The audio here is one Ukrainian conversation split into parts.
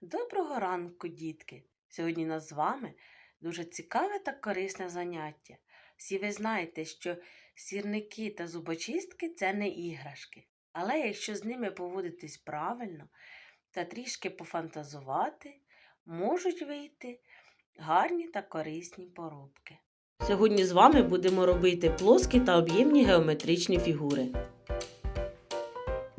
Доброго ранку, дітки! Сьогодні нас з вами дуже цікаве та корисне заняття. Всі ви знаєте, що сірники та зубочистки це не іграшки. Але якщо з ними поводитись правильно та трішки пофантазувати, можуть вийти гарні та корисні поробки. Сьогодні з вами будемо робити плоскі та об'ємні геометричні фігури.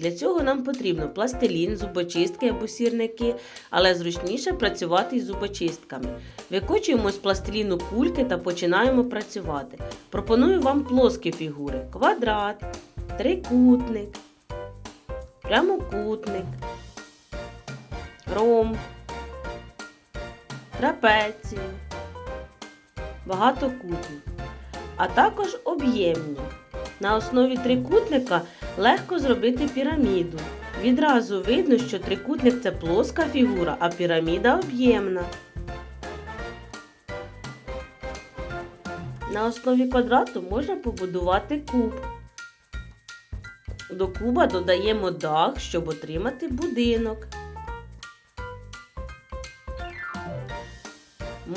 Для цього нам потрібно пластилін, зубочистки або сірники, але зручніше працювати із зубочистками. Викочуємо з пластиліну кульки та починаємо працювати. Пропоную вам плоскі фігури: квадрат, трикутник, прямокутник, ромб, трапецію, багатокутник, а також об'ємні. На основі трикутника легко зробити піраміду. Відразу видно, що трикутник це плоска фігура, а піраміда об'ємна. На основі квадрату можна побудувати куб. До куба додаємо дах, щоб отримати будинок.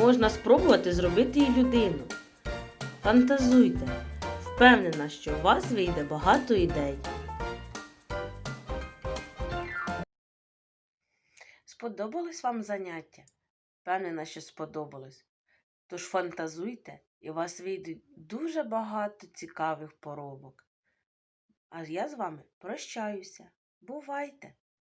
Можна спробувати зробити і людину. Фантазуйте. Впевнена, що у вас вийде багато ідей. Сподобалось вам заняття? Впевнена, що сподобалось. Тож фантазуйте, і у вас вийде дуже багато цікавих поробок. А я з вами прощаюся. Бувайте!